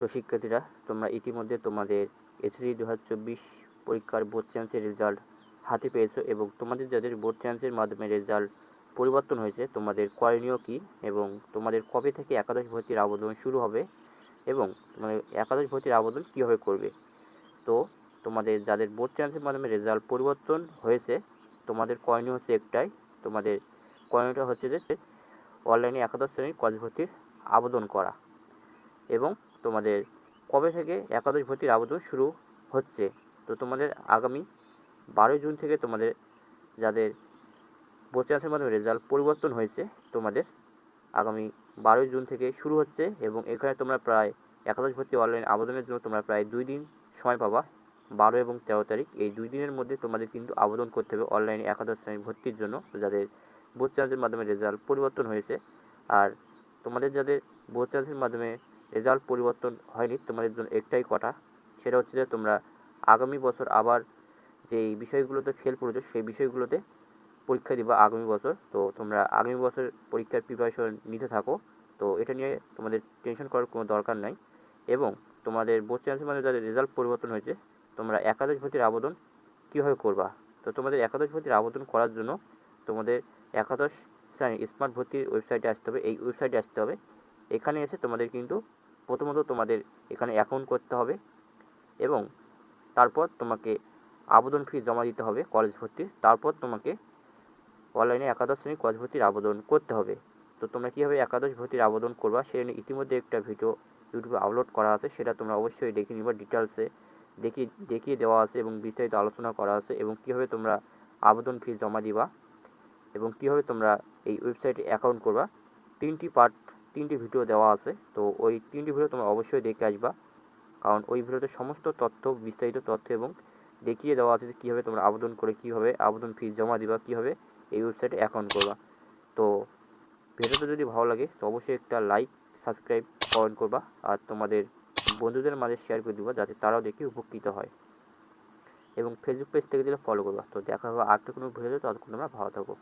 তো শিক্ষার্থীরা তোমরা ইতিমধ্যে তোমাদের এসএসসি দু হাজার চব্বিশ পরীক্ষার বোর্ড চ্যান্সের রেজাল্ট হাতে পেয়েছ এবং তোমাদের যাদের বোর্ড চ্যান্সের মাধ্যমে রেজাল্ট পরিবর্তন হয়েছে, তোমাদের করণীয় কী এবং তোমাদের কবে থেকে একাদশ ভর্তির আবেদন শুরু হবে এবং তোমাদের একাদশ ভর্তির আবেদন কীভাবে করবে। তো তোমাদের যাদের বোর্ড চ্যান্সের মাধ্যমে রেজাল্ট পরিবর্তন হয়েছে, তোমাদের করণীয় হচ্ছে একটাই, তোমাদের করণীয়টা হচ্ছে যে অনলাইনে একাদশ শ্রেণির কলেজ ভর্তির আবেদন করা এবং তোমাদের কবে থেকে একাদশ ভর্তির আবেদন শুরু হচ্ছে? তো তোমাদের আগামী বারোই জুন থেকে তোমাদের যাদের বোর্ড চ্যান্সের মাধ্যমে রেজাল্ট পরিবর্তন হয়েছে, তোমাদের আগামী বারোই জুন থেকে শুরু হচ্ছে এবং এখানে তোমরা প্রায় একাদশ ভর্তি অনলাইন আবেদনের জন্য তোমরা প্রায় দুই দিন সময় পাবা। বারো এবং তেরো তারিখ, এই দুই দিনের মধ্যে তোমাদের কিন্তু আবেদন করতে হবে অনলাইনে একাদশ শ্রেণি ভর্তির জন্য। যাদের বোর্ড চান্সের মাধ্যমে রেজাল্ট পরিবর্তন হয়েছে, আর তোমাদের যাদের বোর্ড চ্যান্সের মাধ্যমে রেজাল্ট পরিবর্তন হয়নি, তোমাদের জন্য একটাই কথা, সেটা হচ্ছে যে তোমরা আগামী বছর আবার যেই বিষয়গুলোতে ফেল করেছ সেই বিষয়গুলোতে পরীক্ষা দিবা আগামী বছর। তো তোমরা আগামী বছর পরীক্ষার প্রিপারেশন নিতে থাকো। তো এটা নিয়ে তোমাদের টেনশন করার কোনো দরকার নাই। এবং তোমাদের বোর্ড চ্যান্সের মাধ্যমে যাদের রেজাল্ট পরিবর্তন হয়েছে, তোমরা একাদশ ভর্তির আবেদন কীভাবে করবা? তো তোমাদের একাদশ ভর্তির আবেদন করার জন্য তোমাদের একাদশ শ্রেণি স্মার্ট ভর্তির ওয়েবসাইটে আসতে হবে। এই ওয়েবসাইটে আসতে হবে। এখানে এসে তোমাদের কিন্তু প্রথমত তোমাদের এখানে অ্যাকাউন্ট করতে হবে এবং তারপর তোমাকে আবেদন ফি জমা দিতে হবে কলেজ ভর্তির। তারপর তোমাকে অনলাইনে একাদশ শ্রেণির কলেজ ভর্তির আবেদন করতে হবে। তো তোমরা কীভাবে একাদশ ভর্তির আবেদন করবা সে নিয়ে ইতিমধ্যে একটা ভিডিও ইউটিউবে আপলোড করা আছে। সেটা তোমরা অবশ্যই দেখে নিবা ডিটেলসে দেখিয়ে দেখিয়ে দেওয়া আছে এবং বিস্তারিত আলোচনা করা আছে এবং কীভাবে তোমরা আবেদন ফি জমা দিবা এবং কীভাবে তোমরা এই ওয়েবসাইটে অ্যাকাউন্ট করবা। তিনটি পার্ট তিনটি ভিডিও দেওয়া আছে, তো ওই তিনটি ভিডিও তোমরা অবশ্যই দেখে আসবা। কারণ ওই ভিডিওতে সমস্ত তথ্য, বিস্তারিত তথ্য এবং দেখিয়ে দেওয়া আছে যে কীভাবে তোমরা আবেদন করে কীভাবে আবেদন ফি জমা দিবা, কীভাবে এই ওয়েবসাইটে অ্যাকাউন্ট করবা। তো ভিডিওটা যদি ভালো লাগে, তো অবশ্যই একটা লাইক সাবস্ক্রাইব কমেন্ট করবা আর তোমাদের বন্ধুদের মাঝে শেয়ার করে দিবা যাতে তারাও দেখে উপকৃত হয়। এবং ফেসবুক পেজ থেকে দিলে ফলো করবা। তো দেখা হবে আর তো কোনো ভিডিওতে ততক্ষণ তোমরা ভালো থাকো।